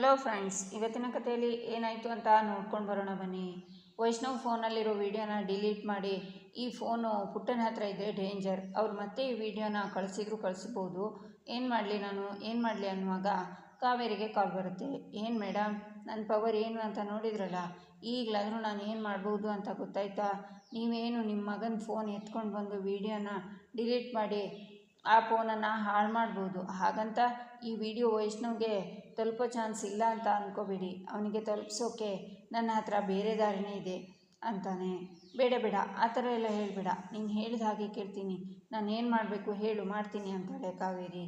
Hello friends, ಇವತ್ತಿನ ಕಥೆಯಲ್ಲಿ ಏನಾಯಿತು ಅಂತ ನೋಡ್ಕೊಂಡು ಬರೋಣ ಬನ್ನಿ. ವೈಷ್ಣವ್ ಫೋನಲ್ಲಿರೋ ವಿಡಿಯೋನ ಡಿಲೀಟ್ ಮಾಡಿ, ಈ ಫೋನು ಪುಟ್ಟನ ಹತ್ರ ಇದೆ ಡೇಂಜರ್ ಅವ್ರು ಮತ್ತೆ ಈ ವಿಡಿಯೋನ ಕಳಿಸಿದ್ರು ಕಳಿಸ್ಬೋದು. ಏನು ಮಾಡಲಿ ನಾನು? ಏನು ಮಾಡಲಿ ಅನ್ನುವಾಗ ಕಾವೇರಿಗೆ ಕಾಲ್ ಬರುತ್ತೆ. ಏನು ಮೇಡಮ್ ನನ್ನ ಪವರ್ ಏನು ಅಂತ ನೋಡಿದ್ರಲ್ಲ? ಈಗಲಾದರೂ ನಾನು ಏನು ಮಾಡ್ಬೋದು ಅಂತ ಗೊತ್ತಾಯ್ತಾ? ನೀವೇನು ನಿಮ್ಮ ಮಗನ ಫೋನ್ ಎತ್ಕೊಂಡು ಬಂದು ವೀಡಿಯೋನ ಡಿಲೀಟ್ ಮಾಡಿ ಆ ಫೋನನ್ನು ಹಾಳು ಮಾಡ್ಬೋದು. ಹಾಗಂತ ಈ ವಿಡಿಯೋ ವೈಷ್ಣವ್ಗೆ ತಲುಪೋ ಚಾನ್ಸ್ ಇಲ್ಲ ಅಂತ ಅಂದ್ಕೋಬೇಡಿ ಅವನಿಗೆ ತಲುಪಿಸೋಕೆ ನನ್ನ ಹತ್ರ ಬೇರೆ ದಾರಿನೇ ಇದೆ ಅಂತಾನೆ. ಬೇಡ ಬೇಡ. ಆ ಥರ ಎಲ್ಲ ಹೇಳಬೇಡ. ನೀನು ಹೇಳಿದ ಹಾಗೆ ಕೇಳ್ತೀನಿ. ನಾನು ಏನು ಮಾಡಬೇಕು ಹೇಳು. ಮಾಡ್ತೀನಿ ಅಂತಾಳೆ ಕಾವೇರಿ.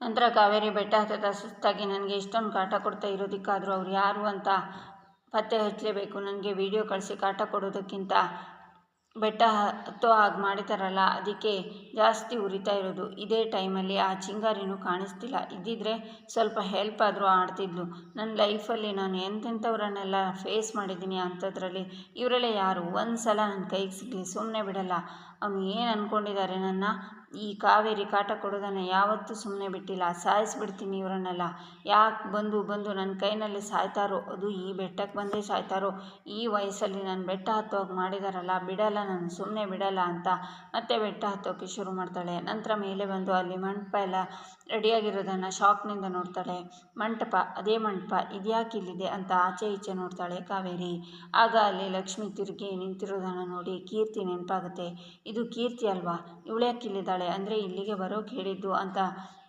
ನಂತರ ಕಾವೇರಿ ಬೆಟ್ಟ ಹತ್ತದ ಸುಸ್ತಾಗಿ ನನಗೆ ಇಷ್ಟೊಂದು ಕಾಟ ಕೊಡ್ತಾ ಇರೋದಕ್ಕಾದರೂ ಅವ್ರು ಯಾರು ಅಂತ ಪತ್ತೆ ಹಚ್ಚಲೇಬೇಕು. ನನಗೆ ವಿಡಿಯೋ ಕಳಿಸಿ ಕಾಟ ಕೊಡೋದಕ್ಕಿಂತ ಬೆಟ್ಟ ಹತ್ತೋ ಹಾಗೆ ಮಾಡಿದಾರಲ್ಲ, ಅದಕ್ಕೆ ಜಾಸ್ತಿ ಉರಿತಾ ಇರೋದು. ಇದೇ ಟೈಮಲ್ಲಿ ಆ ಚಿಂಗಾರಿನೂ ಕಾಣಿಸ್ತಿಲ್ಲ. ಇದ್ದಿದ್ರೆ ಸ್ವಲ್ಪ ಹೆಲ್ಪ್ ಆದರೂ ಆಡ್ತಿದ್ಲು. ನನ್ನ ಲೈಫಲ್ಲಿ ನಾನು ಎಂತೆಂಥವ್ರನ್ನೆಲ್ಲ ಫೇಸ್ ಮಾಡಿದ್ದೀನಿ ಅಂಥದ್ರಲ್ಲಿ ಇವರೆಲ್ಲ ಯಾರು? ಒಂದು ಸಲ ನನ್ನ ಕೈಗೆ ಸಿಗಲಿ ಸುಮ್ಮನೆ ಬಿಡಲ್ಲ. ಅವನು ಏನು ಅಂದ್ಕೊಂಡಿದ್ದಾರೆ ನನ್ನ ಈ ಕಾವೇರಿ ಕಾಟ ಕೊಡೋದನ್ನು ಯಾವತ್ತೂ ಸುಮ್ಮನೆ ಬಿಟ್ಟಿಲ್ಲ. ಸಾಯಿಸ್ಬಿಡ್ತೀನಿ ಇವರನ್ನೆಲ್ಲ. ಯಾಕೆ ಬಂದು ಬಂದು ನನ್ನ ಕೈನಲ್ಲಿ ಸಾಯ್ತಾರೋ? ಅದು ಈ ಬೆಟ್ಟಕ್ಕೆ ಬಂದೇ ಸಾಯ್ತಾರೋ? ಈ ವಯಸ್ಸಲ್ಲಿ ನಾನು ಬೆಟ್ಟ ಹತ್ತೋಗಿ ಮಾಡಿದಾರಲ್ಲ, ಬಿಡಲ್ಲ ನಾನು ಸುಮ್ಮನೆ ಬಿಡಲ್ಲ ಅಂತ. ಮತ್ತೆ ಬೆಟ್ಟ ಹತ್ತೋಕೆ ಶುರು ಮಾಡ್ತಾಳೆ. ನಂತರ ಮೇಲೆ ಬಂದು ಅಲ್ಲಿ ಮಂಟಪ ಎಲ್ಲ ರೆಡಿಯಾಗಿರೋದನ್ನು ಶಾಕ್ನಿಂದ ನೋಡ್ತಾಳೆ. ಮಂಟಪ, ಅದೇ ಮಂಟಪ, ಇದ್ಯಾಕೆ ಇಲ್ಲಿದೆ ಅಂತ ಆಚೆ ಈಚೆ ನೋಡ್ತಾಳೆ ಕಾವೇರಿ. ಆಗ ಅಲ್ಲಿ ಲಕ್ಷ್ಮಿ ತಿರುಗಿ ನಿಂತಿರೋದನ್ನು ನೋಡಿ ಕೀರ್ತಿ ನೆನಪಾಗುತ್ತೆ. ಇದು ಕೀರ್ತಿ ಅಲ್ವಾ? ಇವಳ್ಯಾಕೆ ಇಲ್ಲಿದ್ದಾಳೆ ಅಂದರೆ ಇಲ್ಲಿಗೆ ಬರೋಕೆ ಹೇಳಿದ್ದು ಅಂತ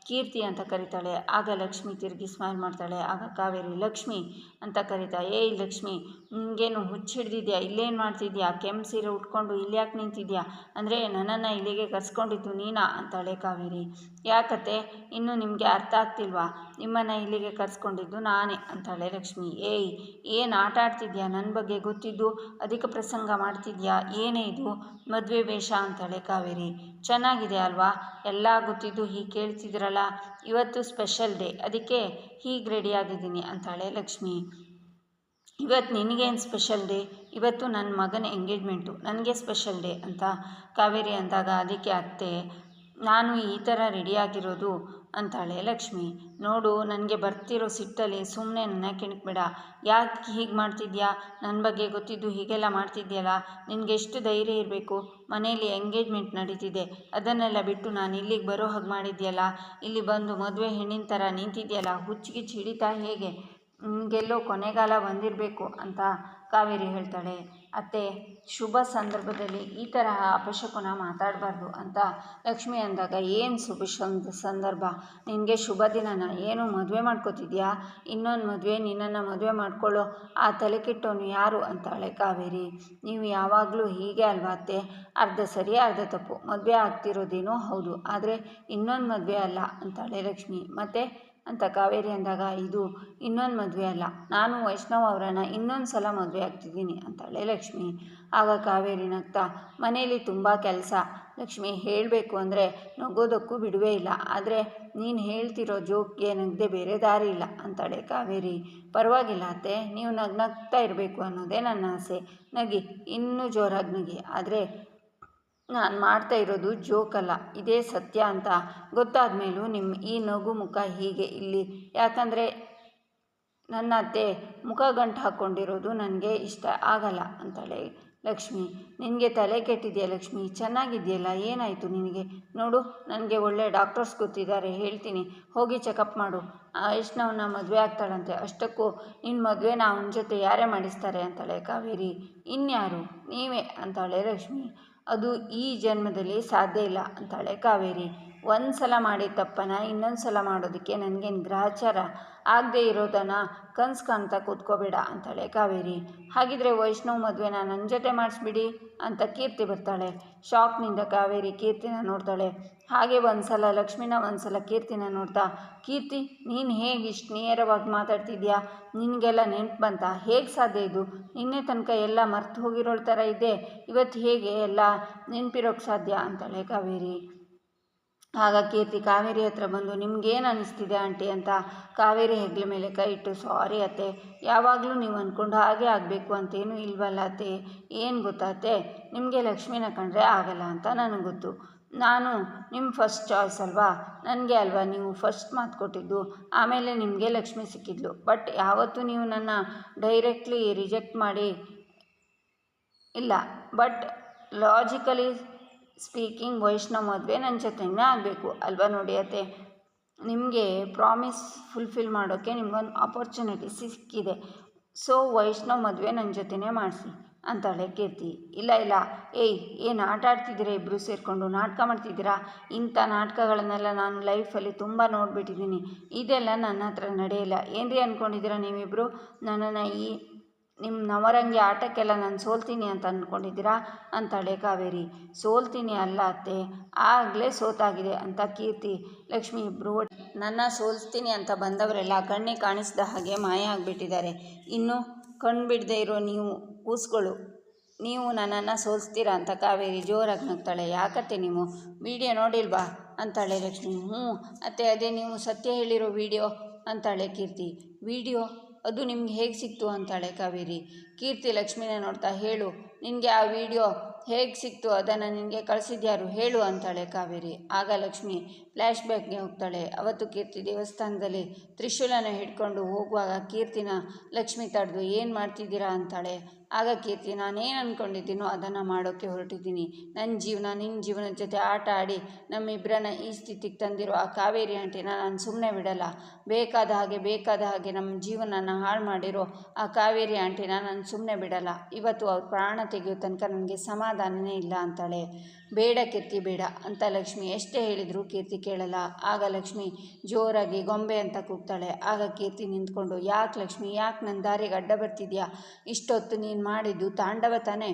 ಕೀರ್ತಿ ಅಂತ ಕರೀತಾಳೆ. ಆಗ ಲಕ್ಷ್ಮಿ ತಿರುಗಿ ಸ್ಮೈಲ್ ಮಾಡ್ತಾಳೆ. ಆಗ ಕಾವೇರಿ, ಲಕ್ಷ್ಮಿ ಅಂತ ಕರೀತಾ ಏಯ್ ಲಕ್ಷ್ಮಿ ನಿನಗೇನು ಹುಚ್ಚು ಹಿಡ್ದಿದ್ಯಾ ಇಲ್ಲೇನು ಮಾಡ್ತಿದ್ಯಾ? ಕೆಂಪು ಸೀರೆ ಉಟ್ಕೊಂಡು ಇಲ್ಲಿ ಯಾಕೆ ನಿಂತಿದ್ಯಾ? ಅಂದರೆ ನನ್ನನ್ನು ಇಲ್ಲಿಗೆ ಕರ್ಸ್ಕೊಂಡಿದ್ದು ನೀನಾ? ಅಂತಾಳೆ ಕಾವೇರಿ. ಯಾಕತ್ತೆ? ಇನ್ನೂ ನಿಮಗೆ ಅರ್ಥ ಆಗ್ತಿಲ್ವಾ? ನಿಮ್ಮನ್ನು ಇಲ್ಲಿಗೆ ಕರ್ಸ್ಕೊಂಡಿದ್ದು ನಾನೇ, ಅಂತಾಳೆ ಲಕ್ಷ್ಮಿ. ಏಯ್, ಏನು ಆಟ ಆಡ್ತಿದ್ಯಾ? ನನ್ನ ಬಗ್ಗೆ ಗೊತ್ತಿದ್ದು ಅಧಿಕ ಪ್ರಸಂಗ ಮಾಡ್ತಿದ್ಯಾ? ಏನೇ ಇದು? ಮದುವೆ ವೇಷ, ಅಂತಾಳೆ ಕಾವೇರಿ. ಚೆನ್ನಾಗಿದೆ ಅಲ್ವಾ? ಎಲ್ಲ ಗೊತ್ತಿದ್ದು ಹೀಗೆ ಕೇಳ್ತಿದ್ರಲ್ಲ? ಇವತ್ತು ಸ್ಪೆಷಲ್ ಡೇ. ಅದಕ್ಕೆ ಹೀಗೆ ರೆಡಿಯಾಗಿದ್ದೀನಿ ಅಂತಾಳೆ ಲಕ್ಷ್ಮಿ. ಇವತ್ತು ನಿನಗೇನು ಸ್ಪೆಷಲ್ ಡೇ ಇವತ್ತು ನನ್ನ ಮಗನ ಎಂಗೇಜ್ಮೆಂಟು ನನಗೆ ಸ್ಪೆಷಲ್ ಡೇ ಅಂತ ಕಾವೇರಿ ಅಂದಾಗ ಅದಕ್ಕೆ ಅತ್ತೆ, ನಾನು ಈ ಥರ ರೆಡಿಯಾಗಿರೋದು ಅಂತಾಳೆ ಲಕ್ಷ್ಮಿ. ನೋಡು, ನನಗೆ ಬರ್ತಿರೋ ಸಿಟ್ಟಲ್ಲಿ ಸುಮ್ಮನೆ ನನ್ನ ಕೆಣಕ್ಬೇಡ. ಯಾಕೆ ಹೀಗೆ ಮಾಡ್ತಿದ್ಯಾ? ನನ್ನ ಬಗ್ಗೆ ಗೊತ್ತಿದ್ದು ಹೀಗೆಲ್ಲ ಮಾಡ್ತಿದ್ಯಲ್ಲ? ನಿನಗೆ ಎಷ್ಟು ಧೈರ್ಯ ಇರಬೇಕು? ಮನೆಯಲ್ಲಿ ಎಂಗೇಜ್ಮೆಂಟ್ ನಡೀತಿದೆ. ಅದನ್ನೆಲ್ಲ ಬಿಟ್ಟು ನಾನು ಇಲ್ಲಿಗೆ ಬರೋ ಹಾಗೆ ಮಾಡಿದ್ಯಲ್ಲ? ಇಲ್ಲಿ ಬಂದು ಮದುವೆ ಹೆಣ್ಣಿನ ಥರ ನಿಂತಿದ್ಯಲ್ಲ? ಹುಚ್ಚಿಗೆ ಹಿಡಿತಾ ಹೇಗೆ? ನಿಮಗೆಲ್ಲೋ ಕೊನೆಗಾಲ ಬಂದಿರಬೇಕು ಅಂತ ಕಾವೇರಿ ಹೇಳ್ತಾಳೆ. ಅತ್ತೆ, ಶುಭ ಸಂದರ್ಭದಲ್ಲಿ ಈ ತರಹ ಅಪಶಕುನ ಮಾತಾಡಬಾರ್ದು ಅಂತ ಲಕ್ಷ್ಮಿ ಅಂದಾಗ, ಏನು ಶುಭ ಸಂದ, ಸಂದರ್ಭ? ನಿನಗೆ ಶುಭ ದಿನನ ಏನು ಮದುವೆ ಮಾಡ್ಕೋತಿದ್ಯಾ? ಇನ್ನೊಂದು ಮದುವೆ, ನಿನ್ನನ್ನು ಮದುವೆ ಮಾಡ್ಕೊಳ್ಳೋ ಆ ತಲೆ ಕೆಟ್ಟವನು ಯಾರು? ಅಂತಾಳೆ ಕಾವೇರಿ. ನೀವು ಯಾವಾಗಲೂ ಹೀಗೆ ಅಲ್ವಾ ಅತ್ತೆ? ಅರ್ಧ ಸರಿ, ಅರ್ಧ ತಪ್ಪು. ಮದುವೆ ಆಗ್ತಿರೋದೇನೋ ಹೌದು, ಆದರೆ ಇನ್ನೊಂದು ಮದುವೆ ಅಲ್ಲ, ಅಂತಾಳೆ ಲಕ್ಷ್ಮಿ. ಮತ್ತು? ಅಂತ ಕಾವೇರಿ ಅಂದಾಗ, ಇದು ಇನ್ನೊಂದು ಮದುವೆ ಅಲ್ಲ. ನಾನು ವೈಷ್ಣವ್ ಅವರನ್ನು ಇನ್ನೊಂದು ಸಲ ಮದುವೆ ಆಗ್ತಿದ್ದೀನಿ ಅಂತಾಳೆ ಲಕ್ಷ್ಮಿ. ಆಗ ಕಾವೇರಿ ನಗ್ತಾ ಮನೆಯಲ್ಲಿ ತುಂಬ ಕೆಲಸ. ಲಕ್ಷ್ಮಿ, ಹೇಳಬೇಕು ಅಂದರೆ ನಗೋದಕ್ಕೂ ಬಿಡುವೇ ಇಲ್ಲ. ಆದರೆ ನೀನು ಹೇಳ್ತಿರೋ ಜೋಕ್ಗೆ ನಗದೆ ಬೇರೆ ದಾರಿ ಇಲ್ಲ ಅಂತಾಳೆ ಕಾವೇರಿ. ಪರವಾಗಿಲ್ಲ ಅತ್ತೆ. ನೀವು ನಗ್ನಗ್ತಾ ಇರಬೇಕು ಅನ್ನೋದೇ ನನ್ನ ಆಸೆ. ನಗಿ, ಇನ್ನೂ ಜೋರಾಗಿ ನಗಿ. ಆದರೆ ನಾನು ಮಾಡ್ತಾ ಇರೋದು ಜೋಕಲ್ಲ, ಇದೇ ಸತ್ಯ ಅಂತ ಗೊತ್ತಾದ ಮೇಲೂ ನಿಮ್ಮ ಈ ನಗು ಮುಖ ಹೀಗೆ ಇಲ್ಲಿ. ಯಾಕಂದರೆ ನನ್ನ ಅತ್ತೆ ಮುಖ ಗಂಟು ಹಾಕ್ಕೊಂಡಿರೋದು ನನಗೆ ಇಷ್ಟ ಆಗಲ್ಲ ಅಂತಾಳೆ ಲಕ್ಷ್ಮಿ. ನಿನಗೆ ತಲೆ ಕೆಟ್ಟಿದೆಯಾ ಲಕ್ಷ್ಮಿ? ಚೆನ್ನಾಗಿದೆಯಲ್ಲ? ಏನಾಯಿತು ನಿನಗೆ? ನೋಡು, ನನಗೆ ಒಳ್ಳೆ ಡಾಕ್ಟರ್ಸ್ ಗೊತ್ತಿದ್ದಾರೆ, ಹೇಳ್ತೀನಿ. ಹೋಗಿ ಚೆಕಪ್ ಮಾಡು. ವೈಷ್ಣವನ್ನ ಮದುವೆ ಆಗ್ತಾಳಂತೆ. ಅಷ್ಟಕ್ಕೂ ನಿನ್ನ ಮದುವೆನ ಅವನ ಜೊತೆ ಯಾರೇ ಮಾಡಿಸ್ತಾರೆ ಅಂತಾಳೆ ಕಾವೇರಿ. ಇನ್ಯಾರು? ನೀವೇ ಅಂತಾಳೆ ಲಕ್ಷ್ಮಿ. ಅದು ಈ ಜನ್ಮದಲ್ಲಿ ಸಾಧ್ಯ ಇಲ್ಲ ಅಂತಾಳೆ ಕಾವೇರಿ. ಒಂದು ಸಲ ಮಾಡಿ ತಪ್ಪನ ಇನ್ನೊಂದು ಸಲ ಮಾಡೋದಕ್ಕೆ ನನಗೇನು ಗ್ರಹಚಾರ ಆಗದೆ ಇರೋದನ್ನ ಕನ್ಸು ಕಾಣ್ತಾ ಕೂತ್ಕೋಬೇಡ ಅಂತಾಳೆ ಕಾವೇರಿ. ಹಾಗಿದ್ರೆ ವೈಷ್ಣವ್ ಮದುವೆನ ನನ್ನ ಜೊತೆ ಮಾಡಿಸ್ಬಿಡಿ ಅಂತ ಕೀರ್ತಿ ಬರ್ತಾಳೆ. ಶಾಕ್ನಿಂದ ಕಾವೇರಿ ಕೀರ್ತಿನ ನೋಡ್ತಾಳೆ. ಹಾಗೆ ಒಂದು ಸಲ ಲಕ್ಷ್ಮಿನ ಒಂದು ಸಲ ಕೀರ್ತಿನ ನೋಡ್ತಾ, ಕೀರ್ತಿ, ನೀನು ಹೇಗೆ ಇಷ್ಟು ನೇರವಾಗಿ ಮಾತಾಡ್ತಿದ್ಯಾ? ನಿನಗೆಲ್ಲ ನೆನಪು ಬಂತ? ಹೇಗೆ ಸಾಧ್ಯ ಇದು? ನಿನ್ನೆ ತನಕ ಎಲ್ಲ ಮರ್ತು ಹೋಗಿರೋಳ ಥರ ಇದೆ. ಇವತ್ತು ಹೇಗೆ ಎಲ್ಲ ನೆನಪಿರೋಕ್ಕೆ ಸಾಧ್ಯ? ಅಂತಾಳೆ ಕಾವೇರಿ. ಆಗ ಕೀರ್ತಿ ಕಾವೇರಿ ಹತ್ರ ಬಂದು, ನಿಮ್ಗೇನು ಅನ್ನಿಸ್ತಿದೆ ಆಂಟಿ? ಅಂತ ಕಾವೇರಿ ಹೆಗ್ಲ ಮೇಲೆ ಕೈ ಇಟ್ಟು, ಸಾರಿ ಅತ್ತೆ, ಯಾವಾಗಲೂ ನೀವು ಅಂದ್ಕೊಂಡು ಹಾಗೆ ಆಗಬೇಕು ಅಂತೇನು ಇಲ್ವಲ್ಲ ಅತ್ತೆ. ಏನು ಗೊತ್ತಾತೆ ನಿಮಗೆ ಲಕ್ಷ್ಮೀನ ಕಂಡ್ರೆ ಆಗಲ್ಲ ಅಂತ ನನಗೆ ಗೊತ್ತು. ನಾನು ನಿಮ್ಮ ಫಸ್ಟ್ ಚಾಯ್ಸ್ ಅಲ್ವಾ? ನನಗೆ ಅಲ್ವಾ ನೀವು ಫಸ್ಟ್ ಮಾತು ಕೊಟ್ಟಿದ್ದು? ಆಮೇಲೆ ನಿಮಗೆ ಲಕ್ಷ್ಮಿ ಸಿಕ್ಕಿದ್ಲು. ಬಟ್ ಯಾವತ್ತೂ ನೀವು ನನ್ನ ಡೈರೆಕ್ಟ್ಲಿ ರಿಜೆಕ್ಟ್ ಮಾಡಿ, ಇಲ್ಲ. ಬಟ್ ಲಾಜಿಕಲಿ ಸ್ಪೀಕಿಂಗ್ ವೈಷ್ಣವ್ ಮದುವೆ ನನ್ನ ಜೊತೆನೇ ಆಗಬೇಕು, ಅಲ್ವಾ ನೋಡಿ ಅತ್ತೆ? ನಿಮಗೆ ಪ್ರಾಮಿಸ್ ಫುಲ್ಫಿಲ್ ಮಾಡೋಕ್ಕೆ ನಿಮಗೊಂದು ಆಪರ್ಚುನಿಟಿ ಸಿಕ್ಕಿದೆ. ಸೊ ವೈಷ್ಣವ್ ಮದುವೆ ನನ್ನ ಜೊತೆನೇ ಮಾಡಿಸಿ, ಅಂತಾಳೆ ಕೀರ್ತಿ. ಇಲ್ಲ ಇಲ್ಲ. ಏಯ್, ಏನು ಆಟ ಆಡ್ತಿದ್ದೀರಾ ಇಬ್ಬರು ಸೇರಿಕೊಂಡು? ನಾಟಕ ಮಾಡ್ತಿದ್ದೀರಾ? ಇಂಥ ನಾಟಕಗಳನ್ನೆಲ್ಲ ನಾನು ಲೈಫಲ್ಲಿ ತುಂಬ ನೋಡಿಬಿಟ್ಟಿದ್ದೀನಿ. ಇದೆಲ್ಲ ನನ್ನ ಹತ್ರ ನಡೆಯಲ್ಲ. ಏನ್ರಿ ಅಂದ್ಕೊಂಡಿದ್ದೀರಾ ನೀವಿಬ್ಬರು ನನ್ನನ್ನು ಈ ನಿಮ್ಮ ನವರಂಗಿ ಆಟಕ್ಕೆಲ್ಲ ನಾನು ಸೋಲ್ತೀನಿ ಅಂತ ಅಂದ್ಕೊಂಡಿದ್ದೀರಾ ಅಂತಾಳೆ ಕಾವೇರಿ. ಸೋಲ್ತೀನಿ ಅಲ್ಲ ಅತ್ತೆ. ಆಗಲೇ ಸೋತಾಗಿದೆ ಅಂತ ಕೀರ್ತಿ. ಲಕ್ಷ್ಮಿ ಇಬ್ಬರು ನನ್ನ ಸೋಲ್ತೀನಿ ಅಂತ ಬಂದವರೆಲ್ಲ ಕಣ್ಣಿಗೆ ಕಾಣಿಸಿದ ಹಾಗೆ ಮಾಯ ಆಗಿಬಿಟ್ಟಿದ್ದಾರೆ. ಇನ್ನು ಕಣ್ಣು ಬಿಡದೆ ಇರೋ ನೀವು ಕೂಸ್ಗಳು. ನೀವು ನನ್ನನ್ನು ಸೋಲಿಸ್ತೀರಾ ಅಂತ ಕಾವೇರಿ ಜೋರಾಗಿ ನಗ್ತಾಳೆ. ಯಾಕತ್ತೆ ನೀವು? ವಿಡಿಯೋ ನೋಡಿಲ್ವಾ? ಅಂತಾಳೆ ಲಕ್ಷ್ಮಿ. ಹ್ಞೂ ಅತ್ತೆ, ಅದೇ ನೀವು ಸತ್ಯ ಹೇಳಿರೋ ವಿಡಿಯೋ ಅಂತಾಳೆ ಕೀರ್ತಿ. ವಿಡಿಯೋ ಅದು ನಿಮ್ಗೆ ಹೇಗೆ ಸಿಕ್ತು ಅಂತಾಳೆ ಕಾವೇರಿ. ಕೀರ್ತಿ ಲಕ್ಷ್ಮಿನ ನೋಡ್ತಾ ಹೇಳು, ನಿನಗೆ ಆ ವಿಡಿಯೋ ಹೇಗೆ ಸಿಕ್ತು ಅದನ್ನು ನಿನಗೆ ಕಳಿಸಿದ್ಯಾರು ಹೇಳು ಅಂತಾಳೆ ಕಾವೇರಿ. ಆಗ ಲಕ್ಷ್ಮಿ ಫ್ಲ್ಯಾಶ್ ಬ್ಯಾಕ್ಗೆ ಹೋಗ್ತಾಳೆ. ಅವತ್ತು ಕೀರ್ತಿ ದೇವಸ್ಥಾನದಲ್ಲಿ ತ್ರಿಶೂಲನ ಹಿಡ್ಕೊಂಡು ಹೋಗುವಾಗ ಕೀರ್ತಿನ, ಲಕ್ಷ್ಮಿ ತಡೆದು ಏನು ಮಾಡ್ತಿದ್ದೀರಾ? ಅಂತಾಳೆ. ಆಗ ಕೀರ್ತಿ, ನಾನೇನು ಅಂದ್ಕೊಂಡಿದ್ದೀನೋ ಅದನ್ನು ಮಾಡೋಕ್ಕೆ ಹೊರಟಿದ್ದೀನಿ. ನನ್ನ ಜೀವನ ನಿನ್ನ ಜೀವನದ ಜೊತೆ ಆಟ ಆಡಿ ನಮ್ಮಿಬ್ಬರನ್ನ ಈ ಸ್ಥಿತಿಗೆ ತಂದಿರೋ ಆ ಕಾವೇರಿ ಆಂಟಿನ ನಾನು ಸುಮ್ಮನೆ ಬಿಡಲ್ಲ. ಬೇಕಾದ ಹಾಗೆ ಬೇಕಾದ ಹಾಗೆ ನಮ್ಮ ಜೀವನನ ಹಾಳು ಮಾಡಿರೋ ಆ ಕಾವೇರಿ ಆಂಟಿನ ನಾನು ಸುಮ್ಮನೆ ಬಿಡಲ್ಲ. ಇವತ್ತು ಅವ್ರ ಪ್ರಾಣ ತೆಗೆಯೋ ತನಕ ನನಗೆ ಸಮಾಧಾನನೇ ಇಲ್ಲ ಅಂತಾಳೆ. ಬೇಡ ಕೀರ್ತಿ, ಬೇಡ ಅಂತ ಲಕ್ಷ್ಮಿ ಎಷ್ಟೇ ಹೇಳಿದರೂ ಕೀರ್ತಿ ಕೇಳಲ್ಲ. ಆಗ ಲಕ್ಷ್ಮಿ ಜೋರಾಗಿ ಗೊಂಬೆ ಅಂತ ಕೂಗ್ತಾಳೆ. ಆಗ ಕೀರ್ತಿ ನಿಂತ್ಕೊಂಡು, ಯಾಕೆ ಲಕ್ಷ್ಮಿ, ಯಾಕೆ ನನ್ನ ದಾರಿಗೆ ಅಡ್ಡ ಬರ್ತಿದ್ಯಾ? ಇಷ್ಟೊತ್ತು ನೀನು ಮಾಡಿದ್ದು ತಾಂಡವ ತಾನೇ.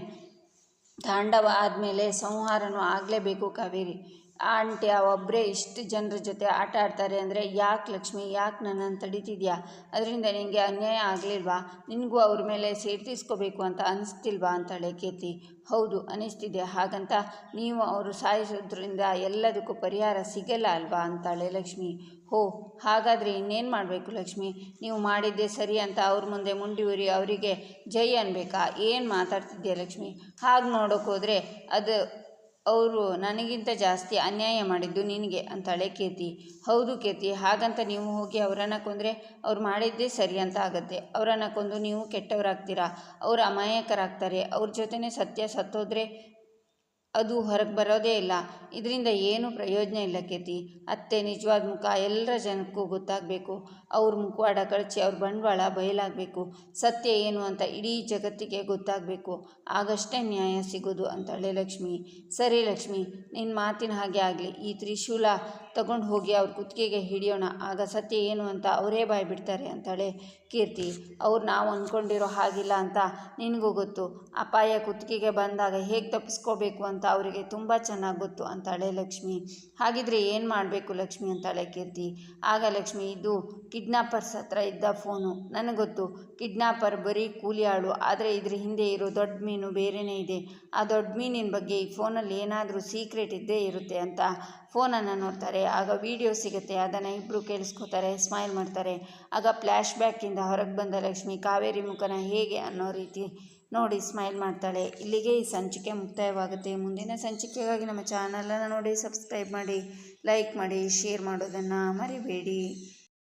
ತಾಂಡವ ಆದಮೇಲೆ ಸಂಹಾರನೂ ಆಗಲೇಬೇಕು ಕಾವೇರಿ. ಆಂಟಿ ಒಬ್ಬರೇ ಇಷ್ಟು ಜನರ ಜೊತೆ ಆಟ ಆಡ್ತಾರೆ ಅಂದರೆ, ಯಾಕೆ ಲಕ್ಷ್ಮಿ, ಯಾಕೆ ನನ್ನನ್ನು ತಡಿತಿದ್ಯಾ? ಅದರಿಂದ ನಿನಗೆ ಅನ್ಯಾಯ ಆಗಲಿಲ್ವಾ? ನಿನಗೂ ಅವ್ರ ಮೇಲೆ ಸೇರ್ತಿಸ್ಕೋಬೇಕು ಅಂತ ಅನಿಸ್ತಿಲ್ವಾ? ಅಂತಾಳೆ ಕೇತಿ. ಹೌದು, ಅನಿಸ್ತಿದೆ. ಹಾಗಂತ ನೀವು ಅವರು ಸಾಯಿಸೋದ್ರಿಂದ ಎಲ್ಲದಕ್ಕೂ ಪರಿಹಾರ ಸಿಗಲ್ಲ ಅಲ್ವಾ? ಅಂತಾಳೆ ಲಕ್ಷ್ಮಿ. ಹೋ, ಹಾಗಾದರೆ ಇನ್ನೇನು ಮಾಡಬೇಕು ಲಕ್ಷ್ಮಿ? ನೀವು ಮಾಡಿದ್ದೆ ಸರಿ ಅಂತ ಅವ್ರ ಮುಂದೆ ಮುಂಡಿ ಉರಿ ಅವರಿಗೆ ಜೈ ಅನ್ಬೇಕಾ? ಏನು ಮಾತಾಡ್ತಿದ್ದೆ ಲಕ್ಷ್ಮಿ? ಹಾಗೆ ನೋಡೋಕ್ಕೋದ್ರೆ ಅದು ಅವರು ನನಗಿಂತ ಜಾಸ್ತಿ ಅನ್ಯಾಯ ಮಾಡಿದ್ದು ನಿನಗೆ ಅಂತಾಳೆ ಕೇತಿ. ಹೌದು ಕೇತಿ, ಹಾಗಂತ ನೀವು ಹೋಗಿ ಅವರನ್ನು ಕೊಂದರೆ ಅವ್ರು ಮಾಡಿದ್ದೇ ಸರಿ ಅಂತ ಆಗುತ್ತೆ. ಅವರನ್ನು ಕೊಂದು ನೀವು ಕೆಟ್ಟವರಾಗ್ತೀರಾ? ಅವರು ಅಮಾಯಕರಾಗ್ತಾರೆ. ಅವ್ರ ಜೊತೆನೇ ಸತ್ಯ ಸತ್ತೋದ್ರೆ ಅದು ಹೊರಗೆ ಬರೋದೇ ಇಲ್ಲ. ಇದರಿಂದ ಏನು ಪ್ರಯೋಜನ ಇಲ್ಲ ಕೇತಿ. ಅತ್ತೆ ನಿಜವಾದ ಮುಖ ಎಲ್ಲರ ಜನಕ್ಕೂ ಗೊತ್ತಾಗಬೇಕು. ಅವ್ರ ಮುಖವಾಡ ಕಳಚಿ ಅವ್ರ ಬಂಡವಾಳ ಬಯಲಾಗಬೇಕು. ಸತ್ಯ ಏನು ಅಂತ ಇಡೀ ಜಗತ್ತಿಗೆ ಗೊತ್ತಾಗಬೇಕು. ಆಗಷ್ಟೇ ನ್ಯಾಯ ಸಿಗೋದು ಅಂತಾಳೆ ಲಕ್ಷ್ಮಿ. ಸರಿ ಲಕ್ಷ್ಮಿ ನಿನ್ನ ಮಾತಿನ ಹಾಗೆ ಆಗಲಿ. ಈ ತ್ರಿಶೂಲ ತಗೊಂಡು ಹೋಗಿ ಅವ್ರ ಕುತ್ತಿಗೆಗೆ ಹಿಡಿಯೋಣ. ಆಗ ಸತ್ಯ ಏನು ಅಂತ ಅವರೇ ಬಾಯಿ ಬಿಡ್ತಾರೆ ಅಂತಾಳೆ ಕೀರ್ತಿ. ಅವ್ರು ನಾವು ಅಂದ್ಕೊಂಡಿರೋ ಹಾಗಿಲ್ಲ ಅಂತ ನಿನಗೂ ಗೊತ್ತು. ಅಪಾಯ ಕುತ್ತಿಗೆಗೆ ಬಂದಾಗ ಹೇಗೆ ತಪ್ಪಿಸ್ಕೋಬೇಕು ಅಂತ ಅವರಿಗೆ ತುಂಬ ಚೆನ್ನಾಗಿ ಗೊತ್ತು ಅಂತಾಳೆ ಲಕ್ಷ್ಮಿ. ಹಾಗಿದ್ರೆ ಏನು ಮಾಡಬೇಕು ಲಕ್ಷ್ಮಿ ಅಂತಾಳೆ ಕೀರ್ತಿ? ಆಗ ಲಕ್ಷ್ಮಿ, ಇದು ಕಿಡ್ನಾಪರ್ಸ್ ಹತ್ರ ಇದ್ದ ಫೋನು. ನನಗೆ ಗೊತ್ತು, ಕಿಡ್ನಾಪರ್ ಬರೀ ಕೂಲಿ ಆಳು, ಆದರೆ ಇದ್ರ ಹಿಂದೆ ಇರೋ ದೊಡ್ಡ ಮೀನು ಬೇರೆನೇ ಇದೆ. ಆ ದೊಡ್ಡ ಮೀನಿನ ಬಗ್ಗೆ ಈ ಫೋನಲ್ಲಿ ಏನಾದರೂ ಸೀಕ್ರೆಟ್ ಇದ್ದೇ ಇರುತ್ತೆ ಅಂತ ಫೋನನ್ನು ನೋಡ್ತಾರೆ. ಆಗ ವಿಡಿಯೋ ಸಿಗುತ್ತೆ, ಅದನ್ನು ಇಬ್ಬರು ಕೇಳಿಸ್ಕೊತಾರೆ, ಸ್ಮೈಲ್ ಮಾಡ್ತಾರೆ. ಆಗ ಫ್ಲ್ಯಾಶ್ ಬ್ಯಾಕಿಂದ ಹೊರಗೆ ಬಂದ ಲಕ್ಷ್ಮಿ ಕಾವೇರಿ ಮುಖನ ಹೇಗೆ ಅನ್ನೋ ರೀತಿ ನೋಡಿ ಸ್ಮೈಲ್ ಮಾಡ್ತಾಳೆ. ಇಲ್ಲಿಗೆ ಈ ಸಂಚಿಕೆ ಮುಕ್ತಾಯವಾಗುತ್ತೆ. ಮುಂದಿನ ಸಂಚಿಕೆಗಾಗಿ ನಮ್ಮ ಚಾನಲನ್ನು ನೋಡಿ, ಸಬ್ಸ್ಕ್ರೈಬ್ ಮಾಡಿ, ಲೈಕ್ ಮಾಡಿ, ಶೇರ್ ಮಾಡೋದನ್ನು ಮರಿಬೇಡಿ.